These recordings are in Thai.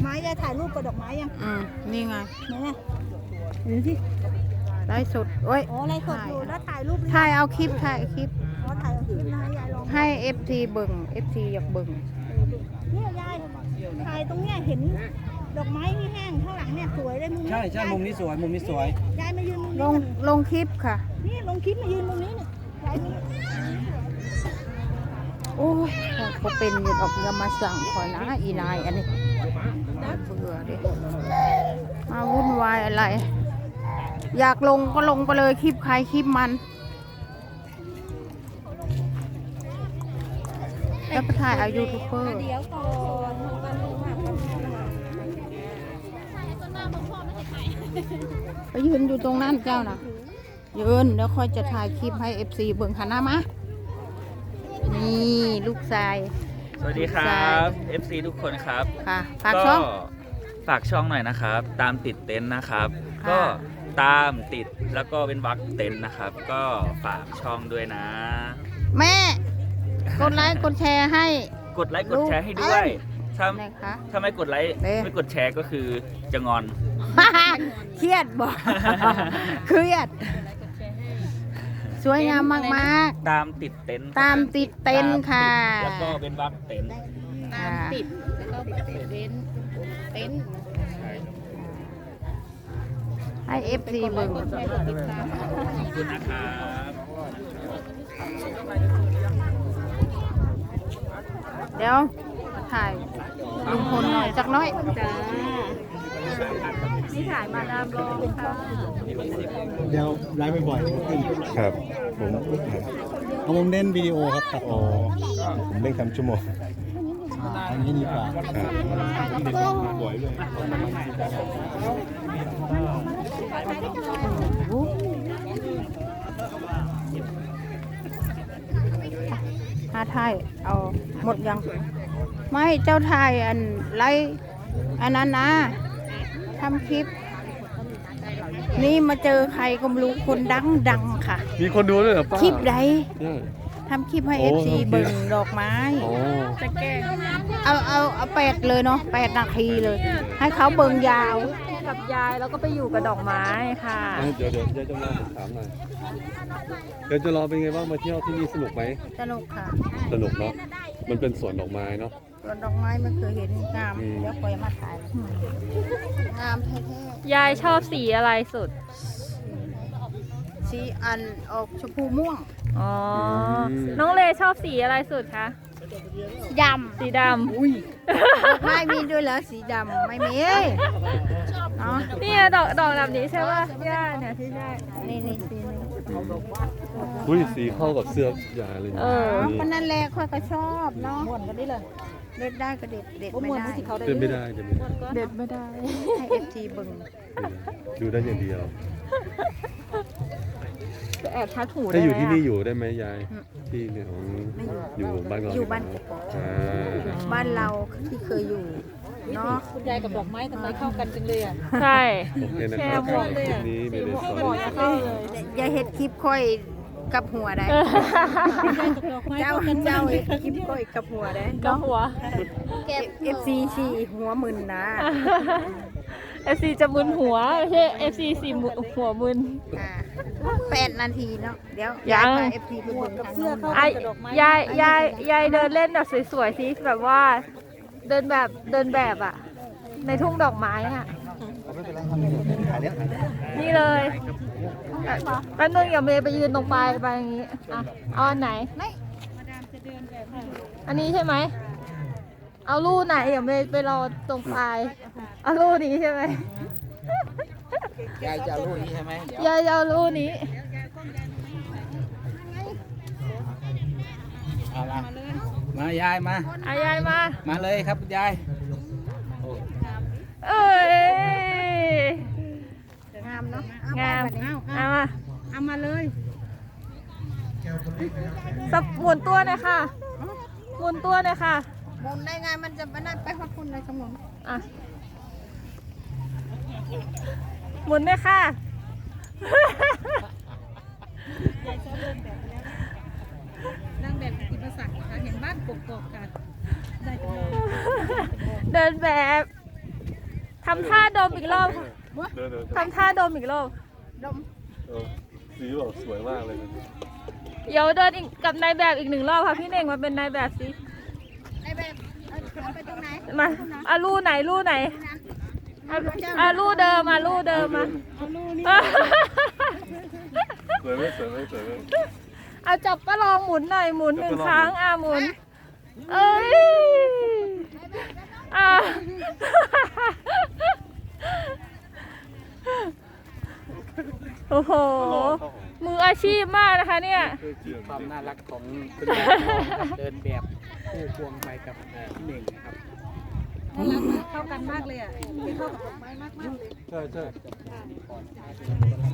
อกไม้ยายถ่ายรูปกับดอกไม้ยังอืมนี่ไงไหนน่ะดูสิไลฟ์สดโอ้ยอ๋ออะไรสดอยู่แล้วถ่ายรูปหรือยังถ่ายเอาคลิปถ่ายคลิป อ๋อถ่ายเอาคลิปนะให้ยายลองให้ FT เบิ่ง FT อยากเบิ่งเนี่ยยายถ่ายตรงเนี้ยเห็นดอกไม้ที่แห้งข้างหลังเนี่ยสวยเลยมุมนี้ใช่ใช่มุมนี้สวยมุมนี้สวยยายมายืนมุมลนี้งก่อนลงคลิปค่ะ นี่ลงคลิปมายืนมุมนี้นี่ยายมีโอ้ยเขาเป็นอยู่ดอกอยามาสั่งคอยนะอีนายอันนี้ เบื่อดิมาวุ่นวายอะไร อยากลงก็ลงไปเลยคลิปใครคลิปมันแล้วไปถ่ายเอายูทูบเบอร์เดี๋ยวก่อนทำกันลงมาไปยืนอยู่ตรงนั้นเจ้านะยืนแล้วค่อยจะถ่ายคลิปให้ FC เบิ่งหันหน้ามานี่ลูกชาย สวัสดีครับ FC ทุกคนครับค่ะฝากช่องฝากช่องหน่อยนะครับ ตามติดเต็นท์นะครับค่ะก็ตามติดแล้วก็เป็นวักเต็นท์นะครับ ก็ฝากช่องด้วยนะ แม่ กดไลค์กดแชร์ให้ กดไลค์กดแชร์ให้ด้วยถ้านะคะถ้าไม่กดไลค์เอ๊ะไม่กดแชร์ก็คือจะงอนเครียดบอกเครียด สวยงามมาก ตามติดเต็นท์ๆ ตามติดเต็นท์ค่ะตามติดแล้วก็เป็นวักเต็นท์ตามติดแล้วก็เต็นท์เต็นท์ให้ FC เบิ่งขอบคุณนะครับ เดี๋ยวถ่ายลุงพลหน่อยจักหน้อย นี่ถ่ายมาดามรองค่ะเดี๋ยวไลฟ์บ่อยครับ ผมๆเอาผมเล่นวิดีโอครับตัดต่อผมเล่นคำชั่วโมงอ่าอันนี้ดีกว่าครับหาถ่ายเอาหมดยัง ไม่เจ้าถ่ายอันไลฟ์อันนั้นนะ ทำคลิป นี่มาเจอใครก็ไม่รู้คนดังดังๆค่ะ มีคนดูด้วยเหรอป้าคลิปใดเนี่ยทำคลิปให้โอ้เอฟซีโอเคเบิ่งดอกไม้ โอ้เอาเอาเอาแปดเลยเนาะแปดนาทีเลย ให้เขาเบิ่งยาว กับยายแล้วก็ไปอยู่กับดอกไม้ค่ะ เดี๋ยวเดี๋ยวเดี๋ยวจะรอผมถามหน่อยเดี๋ยวจะรอเป็นไงบ้างมาเที่ยวที่นี่สนุกไหม สนุกค่ะ สนุกเนาะ มันเป็นสวนดอกไม้เนาะ สวนดอกไม้ไม่เคยเห็นงามอืมเดี๋ยวคอยมาถ่ายงามแท้ยายชอบสีอะไรสุด ๆสีอันออกชมพูม่วงอ๋อ น้องเลชอบสีอะไรสุดคะ ดสีดำอุ้ยดอกไม้มีด้วยเหรอสีดำไม่มีเนาะำเนี่ยดอกดอกแบบนี้ใช่ป่ะย่าเนี่ยที่ได้ นี่นี่สีนี้อุ้ยสีเข้ากับเสื้อยายเลยเออ นี่คนนั้นแหละค่อยก็ชอบเนาะม้วนกันได้เลย เด็ดได้ก็เด็ดเด็ดไม่ได้เดินไม่ได้เดินไม่ได้เด็ดไม่ได้ให้เอฟทีเบิ่งดูได้อย่างเดียวแอบทัดหูถ้าอยู่ได้ที่ไหมนี่อะอยู่ได้ไหมยายที่เนี่ยของอยู่บ้านเราอยู่บ้านกกอกอ่าบ้านเราที่เคยอยู่เนาะคุณยายกับดอกไม้ทำไมเข้ากันจังเลยอะใช่โอเคนะแชคร์รับหมดเลยคลิอะปนี้เมเดซอนเข้าเลยอย่าเห็ดคลิปค่อย กับหัวได้ดอกไม้เจ้าเจ้าเห็ดคลิปค่อยกับหัวได้ก็หัวเอฟซีสีหัวมึนนะ FC จะมึนหัวไม่ใช่ FC สีหัวมึนอ่าแปดนาทีเนาะเดี๋ยวยังเอฟทีไปเบิ่งทางเสื้อนู้นเข้าไอ้กันกับดอกไม้ยายยายยายเดินเล่นแบบสวยๆสิแบบว่าเดินแบบเดินแบบอะในทุ่งดอกไม้อะนี่เลยเอ่อ แป๊บนึงอย่าเมย์ไปยืนตรงปลายไปอย่างงี้อะเอาอันไหนอันนี้ใช่ไหม เอาลู่ไหนอย่าเมย์ไปรอตรงปลาย เอาลู่นี้ใช่ไหมยายจะรู้นี้ใช่ไหมยายจะเอาลู่นี้เอาละมายายมาอายายมา มาเลยครับยาย เอ้ย งามเนาะ งามเอเอามาเอามาเลยสับหมุนตัวหน่อยค่ะหมุนตัวหน่อยค่ะ หมุนได้ไงมันจะมานั่นไปขอบคุณเลยสมุนอะหมุนด้วยค่ะ นั่งแบบกินภาษาค่ะเห็นบ้านกกอกกันได้จังเลยเดินแบบทำท่าดมอีกรอบค่ะ เดินเดินทำท่าดมอีกรอบเออสีแบบสวยมากเลยนะเดี๋ยวเดินอีกกับนายแบบอีกหนึ่งรอบค่ะพี่เน่งมาเป็นนายแบบสิในแบบเอาไปตรงไหนมาอะลู่ไหนลู่ไหนอะอะลู่เดิมมาลู่เดิมมาสวยไหมสวยไหมสวยไหมเอาจับก็ลองหมุนหน่อยหมุนหนึ่งจับคประลองรั้งอะหมุนเอ้ยอะ โอ้โห มืออาชีพมากนะคะเนี่ยเออเจียมความจริงน่ารักของคุณยายครับเดินแบบคู่ควงไปกับเอ่อพี่เน่งนะครับเข้ากันมากเลยอะเข้ากับดอกไม้มากมากๆเลยใช่ใช่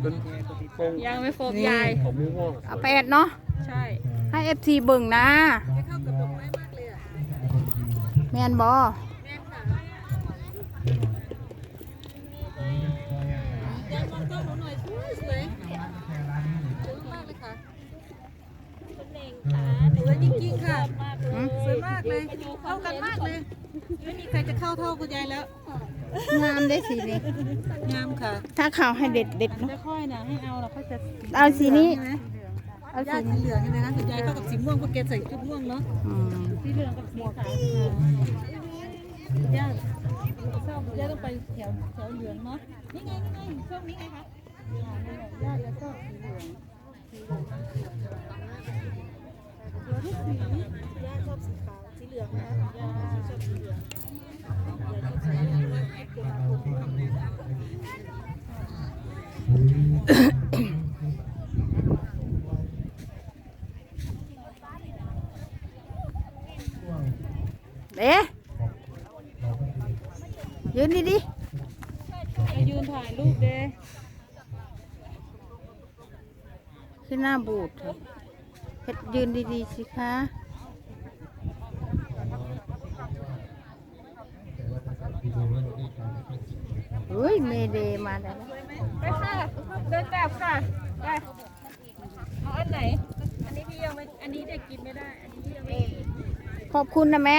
เป็นทรงยังไม่ครบยายของม่วงเอาแปดเนาะ ใช่ ให้เอฟซีเบิ่งนะเข้ากับดอกไม้มากเลยอะ แมนบอ สวยสวยสวยมากเลยค่ะสวยจริงๆค่ะสวยมากเลยเข้ากันมากเลย ไม่มีใครจะเข้าเท่าคุณยายแล้วงามได้สีนี้งามค่ะ ถ้าขาวให้เด็ดเด็ดๆเนาะไม่ค่อยนะให้เอาเราก็จะเอาสีนี้ใช่ไหมเอาย่าสีสีนี้เหลืองใช่ไหมคะคุณยายเข้ากับสีม่วงเพราะแกใส่ชุดม่วงเนาะอืมสีเหลืองกับสีขาวย่าชอบย่าต้องไปแถวแถวเหลืองเนาะนี่ไงนี่ไงช่วงนี้ไงคะ และย่าจะชอบสีเหลืองสวยทุกสีย่าชอบสีขาวสีเหลืองนะคะย่าชอบสีเหลืองย่าชอบสีเหลืองเอ๊ะยืนดีดิยืนถ่ายรูปเด้ ขึ้นหน้าบูดเถอะเฮ็ดยืนดีๆสิคะเฮ้ยเมเดมาแล้วไปค่ะเดินแบบค่ะไปเอาอันไหน อันนี้พี่ยังไม่ อันนี้เด็กกินไม่ได้ อันนี้พี่ยังไม่ขอบคุณนะแม่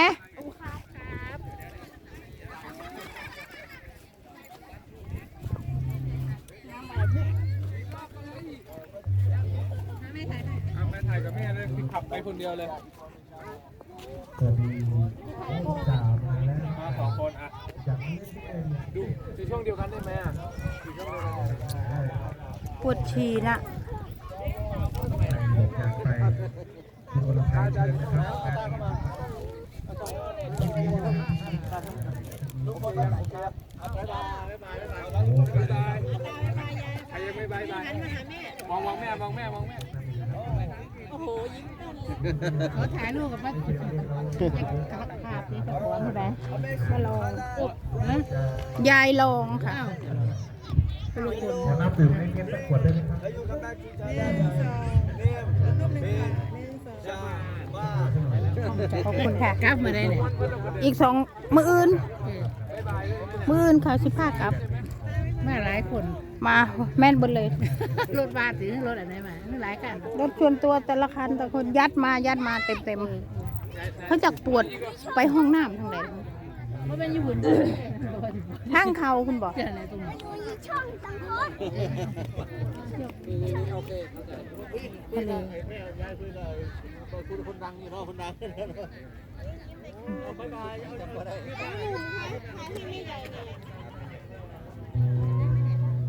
ขับไปคนเดียวเลยสวัสดีลูกสาวมาแล้วมาสองคนอะจากนี้เป็นดูในช่วงเดียวกันได้ไหมอะอยู่ช่วงเดียวกันได้ไหมปวดฉี่นะใส่หมวกกันไปทุกคนละครับเชิญนะครับใครยังไม่บายบายมองมองแม่มองแม่มองแม่ เขาถ่ายรูปกับแม่ภาพนี้จะขอใช่ไหมมาลองนะยายลองค่ะขอน้ำดื่มให้เงี้ยสักขวดได้ไหมครับขอบคุณค่ะกลับมาได้เนี่ยอีกสองมืออื่น มืออื่นเขาสิพากับมาหลายคน มาแม่นบนเลย รถบัสหรือรถอะไรมาไม่หลายกันรถชวนตัวแต่ละคันแต่คนยัดมายัดมาเต็มเต็มๆเขาจักปวดไปห้องน้ำทางไหนเพราะเป็นญี่ปุ่นทางเขาคุณบอกเจออะไรตรงนี้ทะเล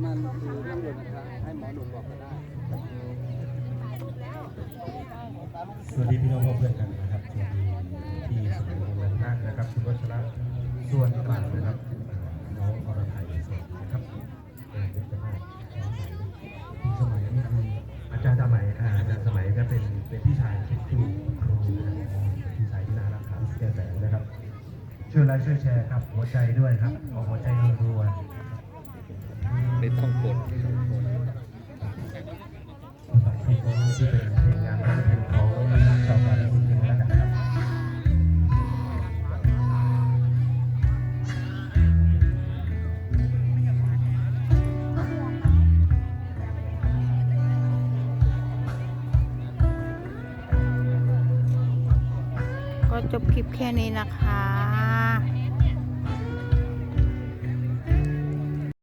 มันคือเรื่องเดียวนะครับให้หมอหนุ่มบอกก็ได้สวัสดีพี่น้องเพื่อนกันนะครับสวัสดีที่สุขุมวิทนั่งนะครับคุณวัชระส่วนกลางนะครับน้องอรไทยสดนะครับเป็นจ้าภาพี่สมัยนี่คืออาจารย์สมัยอาจารย์สมัยก็เป็นเป็นพี่ชายเป็นครูครูนะครับพี่ชายที่น่ารักครับแก่แสนนะครับช่วยไลค์ช่วยแชร์ครับหัวใจด้วยครับเอหัวใจรัวๆ นต้องกดฝากที่ผมที่เป็นทีมงานร้องกันนะครับก็จบคลิปแค่นี้นะคะ